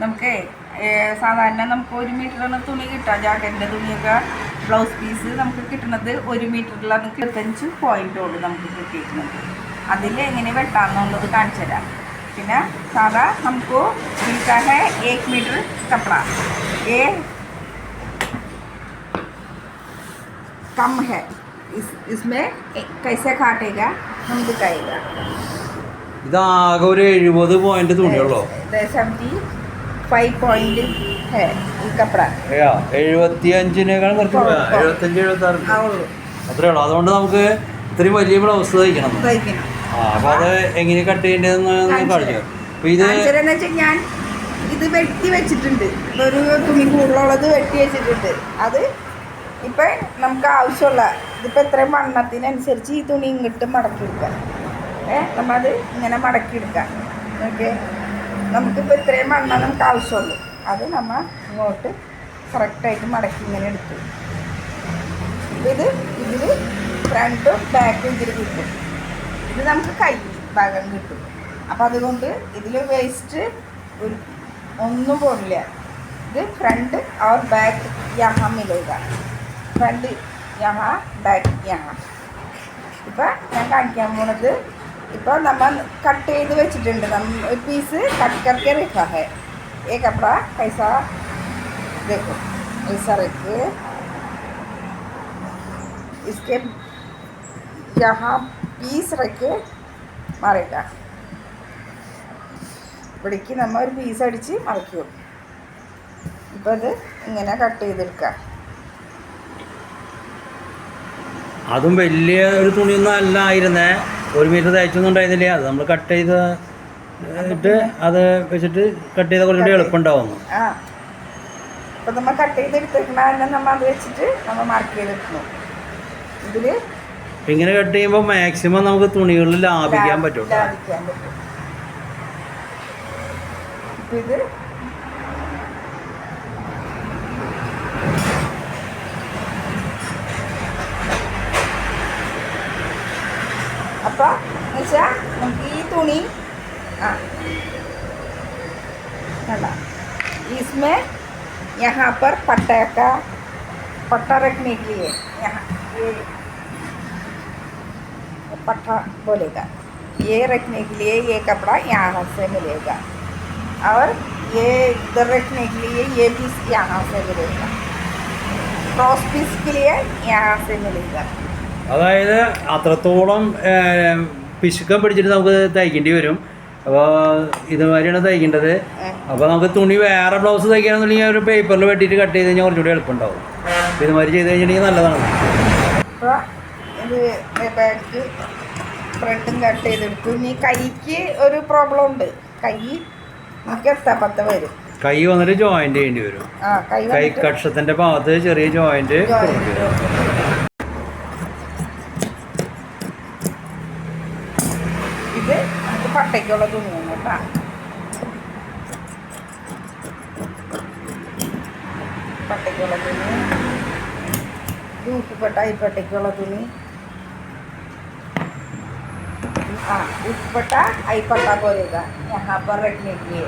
നമുക്ക് ഏഹ്, സാധാരണ നമുക്ക് ഒരു മീറ്ററാണ് തുണി കിട്ടുക ജാക്കറ്റിൻ്റെ തുണിയൊക്കെ ബ്ലൗസ് പീസ് നമുക്ക് കിട്ടുന്നത് ഒരു മീറ്ററിലാണ് ഇരുപത്തഞ്ച് പോയിൻറ്റോട് നമുക്ക് കിട്ടിയിരുന്നത് അതിൽ എങ്ങനെ വെട്ടാന്നുള്ളത് കാണിച്ചു തരാം പിന്നെ സാധാ നമുക്ക് मिलता है एक मीटर कपड़ा ये कम है इस इसमें कैसे काटेगा हम दिखाएगा ഇതാകെ ഒരു എഴുപത് പോയിന്റ് തുണിയുള്ളൂ सेवेंटी ഫൈവ് പോയിന്റ് എഴുപത്തിയഞ്ചിനേക്കാൾ കുറച്ച് എഴുപത്തഞ്ച് എഴുപത്തി ആറ് അത്രേ ഉള്ളൂ. അതുകൊണ്ട് നമുക്ക് ഇത്രയും വലിയ ബ്ലൗസ് തയ്ക്കണം. അപ്പൊ അത് എങ്ങനെ കട്ട് ചെയ്യേണ്ടതെന്ന് കാണിച്ചു ഇത് ഞാൻ ഇത് വെട്ടി വെച്ചിട്ടുണ്ട്. ഒരു തുണി കൂടുതലുള്ളത് വെട്ടി വെച്ചിട്ടുണ്ട്. അത് ഇപ്പൊ നമുക്ക് ആവശ്യമുള്ള ഇതിപ്പോ എത്ര വണ്ണത്തിനനുസരിച്ച് ഈ തുണി ഇങ്ങോട്ട് മടക്കി എടുക്കാം. ഏഹ് നമ്മത് ഇങ്ങനെ മടക്കി എടുക്കാം. ഓക്കെ? നമുക്കിപ്പോൾ ഇത്രയും മണ്ണ നമുക്ക് ആവശ്യമുള്ളൂ. അത് നമ്മൾ ഇങ്ങോട്ട് കറക്റ്റായിട്ട് മടക്കി ഇങ്ങനെ എടുത്തു. ഇത് ഇതിൽ ഫ്രണ്ടും ബാക്കും ഇതിൽ കിട്ടും. ഇത് നമുക്ക് കൈ ഭാഗം കിട്ടും. അപ്പോൾ അതുകൊണ്ട് ഇതിൽ വേസ്റ്റ് ഒരു ഒന്നും പോലില്ല ഇത് ഫ്രണ്ട് അവർ ബാക്ക് യഹാ ഫ്രണ്ട് യഹ ബാക്ക് യഹ. ഇപ്പം ഞാൻ കാണിക്കാൻ പോണത് ഇപ്പോൾ നമ്മൾ കട്ട് ചെയ്ത് വെച്ചിട്ടുണ്ട് നമ്മ ഒരു പീസ് കട്ട് करके रखा है ये कपड़ा कैसा देखो ऐसा रखे इसके यहाँ പീസ് ഇറക്കി മറിക്കുക ഇവിടേക്ക് നമ്മൾ ഒരു പീസ് അടിച്ച് മറക്കി വെക്കും ഇപ്പം അത് ഇങ്ങനെ കട്ട് ചെയ്തെടുക്കുക അതും വലിയ ഒരു തുണിയൊന്നും അല്ല ആയിരുന്നേ ഒരു മീറ്റർ തയ്ച്ചൊന്നും ഉണ്ടായിരുന്നില്ല അത് നമ്മൾ കട്ട് ചെയ്ത് ഇട്ട് അത് വെച്ചിട്ട് കട്ട് ചെയ്താൽ കുറച്ചുകൂടി എളുപ്പമുണ്ടാവുന്നു ആ. ഇപ്പം നമ്മൾ കട്ട് ചെയ്തെടുത്തേക്കണ നമ്മൾ അത് വെച്ചിട്ട് നമ്മൾ മാർക്ക് ചെയ്തെടുക്കുന്നു ഇതിൽ ഇങ്ങനെ കട്ട് ചെയ്യുമ്പോൾ മാക്സിമം നമുക്ക് തുണികളിൽ ലാഭിക്കാൻ പറ്റും. ലാഭിക്കാൻ പറ്റും. ഇപ്പം ഇത് അപ്പം എന്നുവെച്ചാൽ നമുക്ക് ഈ തുണി ആ കണ്ട इसमें यहाँ पर पट्टा का पट्टा रखने के लिए यहाँ ये पट्टा बोलेगा ये रखने के लिए ये कपड़ा यहाँ से मिलेगा और ये इधर रखने के लिए ये पीस यहाँ से मिलेगा क्रॉस पीस के लिए यहाँ से मिलेगा അതായത് അത്രത്തോളം പിശുക്കം പിടിച്ചിട്ട് നമുക്ക് തയ്ക്കേണ്ടി വരും. അപ്പോൾ ഇതുമാതിരിയാണ് തയ്ക്കേണ്ടത്. അപ്പോൾ നമുക്ക് തുണി വേറെ ബ്ലൗസ് തയ്ക്കുകയാണെന്നുണ്ടെങ്കിൽ ഒരു പേപ്പറിൽ വെട്ടിയിട്ട് കട്ട് ചെയ്ത് കഴിഞ്ഞാൽ കുറച്ചുകൂടി എളുപ്പമുണ്ടാവും. ഇതുമാതിരി ചെയ്ത് കഴിഞ്ഞിട്ടുണ്ടെങ്കിൽ നല്ലതാണ്. അപ്പോൾ ഇത് ബാക്ക് ഫ്രണ്ടും കട്ട് ചെയ്തെടുത്തു. ഇനി കൈക്ക് ഒരു പ്രോബ്ലം ഉണ്ട്. കൈ നമുക്ക് എത്താപ്പത്ത വരും. കൈ വന്നിട്ട് ജോയിന്റ് ചെയ്യേണ്ടി വരും. കൈ കക്ഷത്തിന്റെ ഭാഗത്ത് ചെറിയ ജോയിന്റ് വെച്ചിട്ട് നമുക്ക് പട്ടയ്ക്കുള്ള തുണിയാണ് കേട്ടോ. പട്ടയ്ക്കുള്ള തുണി ഉപ്പുപെട്ട ഈ പട്ടയ്ക്കുള്ള തുണി ആ ഉപ്പുപെട്ട അയിപ്പട്ട പോലെയുക ഞങ്ങൾ പറഞ്ഞിട്ടില്ലേ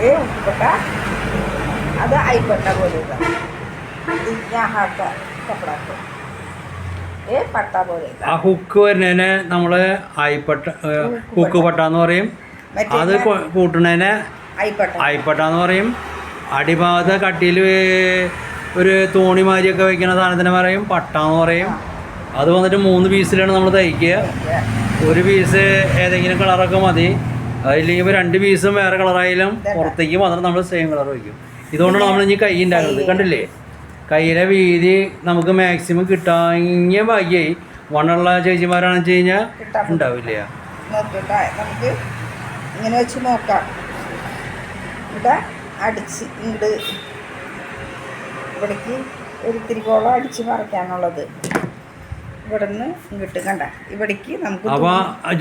ഏ ഉപ്പുപെട്ട അത് അയിപ്പട്ട ഞാൻ ഞങ്ങൾക്ക് കപ്പടാക്കും ആ ഹുക്ക് വരുന്നതിനെ നമ്മൾ അയിപ്പട്ട ഹുക്ക് പട്ട എന്ന് പറയും. അത് കൂട്ടുന്നതിനെ അയിപ്പട്ട എന്ന് പറയും. അടിഭാഗത്ത് കട്ടിയിൽ ഒരു തോണി മാരിയൊക്കെ വെക്കുന്ന സാധനത്തിനെ പറയും. പട്ട എന്ന് പറയും. അത് വന്നിട്ട് മൂന്ന് പീസിലാണ് നമ്മൾ തയ്ക്കുക. ഒരു പീസ് ഏതെങ്കിലും കളറൊക്കെ മതി. അതില്ലെങ്കിൽ രണ്ട് പീസും വേറെ കളറായാലും പുറത്തേക്ക് മാത്രം നമ്മൾ സെയിം കളർ വയ്ക്കും ഇതുകൊണ്ടാണ് നമ്മൾ ഇനി കൈ ഉണ്ടാകുന്നത് കണ്ടില്ലേ? കയ്യിലെ വീതി നമുക്ക് മാക്സിമം കിട്ടാങ്ങിയ ഭാഗ്യമായി വണ്ണുള്ള ചേച്ചിമാരാണെന്ന് വെച്ച് കഴിഞ്ഞാൽ ഉണ്ടാവില്ല. നമുക്ക് ഇങ്ങനെ വെച്ച് നോക്കാം. ഇവിടെ അടിച്ച് ഇങ്ങട് ഇവിടേക്ക് ഒരു തിരികോളം അടിച്ച് പറിക്കാനുള്ളത്. ഇവിടുന്ന് ഇങ്ങോട്ട് കണ്ട. ഇവിടേക്ക് നമുക്ക് അപ്പൊ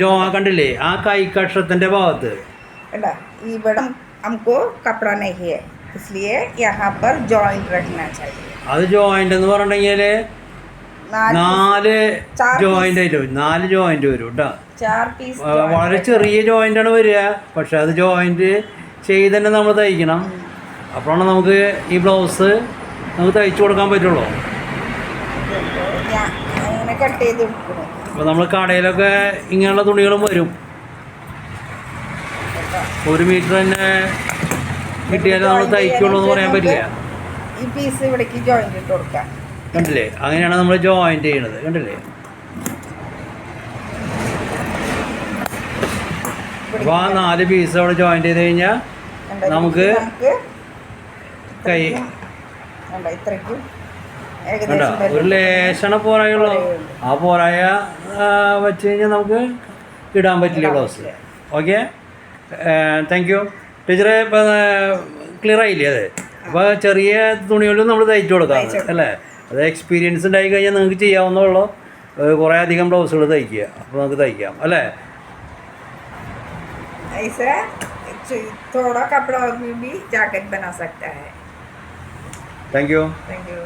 ജോ കണ്ടില്ലേ? ആ കൈ കക്ഷത്തിന്റെ ഭാഗത്ത് ഇവിടെ നമുക്ക് കപ്പടാനേഹിയേ इसलिए यहाँ पर जॉइंट रखना चाहिए അത് ജോയിന്റ് എന്ന് പറഞ്ഞിട്ടുണ്ടെങ്കിൽ നാല് നാല് ചാർ ജോയിന്റ് ആയിട്ട് വരും നാല് ജോയിന്റ് വരും കേട്ടോ चार पीस വളരെ ചെറിയ ജോയിന്റ് ആണ് വരിക പക്ഷെ അത് ജോയിന്റ് ചെയ്ത് തന്നെ നമ്മൾ തയ്ക്കണം അപ്പോഴാണ് നമുക്ക് ഈ ബ്ലൗസ് നമുക്ക് തയ്ച്ചു കൊടുക്കാൻ പറ്റുള്ളൂ ഞാൻ അങ്ങനെ കട്ട് ചെയ്ത് കൊടുക്കണം അപ്പോൾ നമ്മൾ കടയിലൊക്കെ ഇങ്ങനെയുള്ള തുണികളും വരും ഒരു മീറ്റർ തന്നെ കിട്ടിയാലേ നമ്മൾ തയ്ക്കുള്ളൂ എന്ന് പറയാൻ പറ്റില്ല. ഈ പീസ് ഇവിടേക്ക് ജോയിന്റ് ഇട്ട് കൊടുക്കാം. കണ്ടില്ലേ? അങ്ങനെയാണ് നമ്മൾ ജോയിന്റ് ചെയ്യണത്. കണ്ടില്ലേ? അപ്പോൾ ആ നാല് പീസ് അവിടെ ജോയിന്റ് ചെയ്ത് കഴിഞ്ഞാൽ നമുക്ക് കൈ? ഇത്രയ്ക്കും കണ്ടോ? ഒരു. ലേശണ പോരായുള്ളൂ. ആ പോരായ വെച്ച് കഴിഞ്ഞാൽ നമുക്ക് ഇടാൻ പറ്റില്ല ബ്ലൗസ്. ഓക്കെ താങ്ക് യു ടീച്ചറെ ഇപ്പം ക്ലിയർ ആയില്ലേ അത് അപ്പോൾ ചെറിയ തുണികളിലും നമ്മൾ തയ്ച്ചു കൊടുക്കാം തയ്ച്ചു കൊടുക്കാം. അല്ലേ അത് എക്സ്പീരിയൻസ് ഉണ്ടായി കഴിഞ്ഞാൽ നിങ്ങൾക്ക് ചെയ്യാവുന്നുള്ളൂ കുറേ അധികം ബ്ലൗസുകൾ തയ്ക്കുക അപ്പോൾ നമുക്ക് തയ്ക്കാം അല്ലേ ऐसा च- थोड़ा कपड़ा और भी जैकेट बना सकता है താങ്ക് യു थैंक यू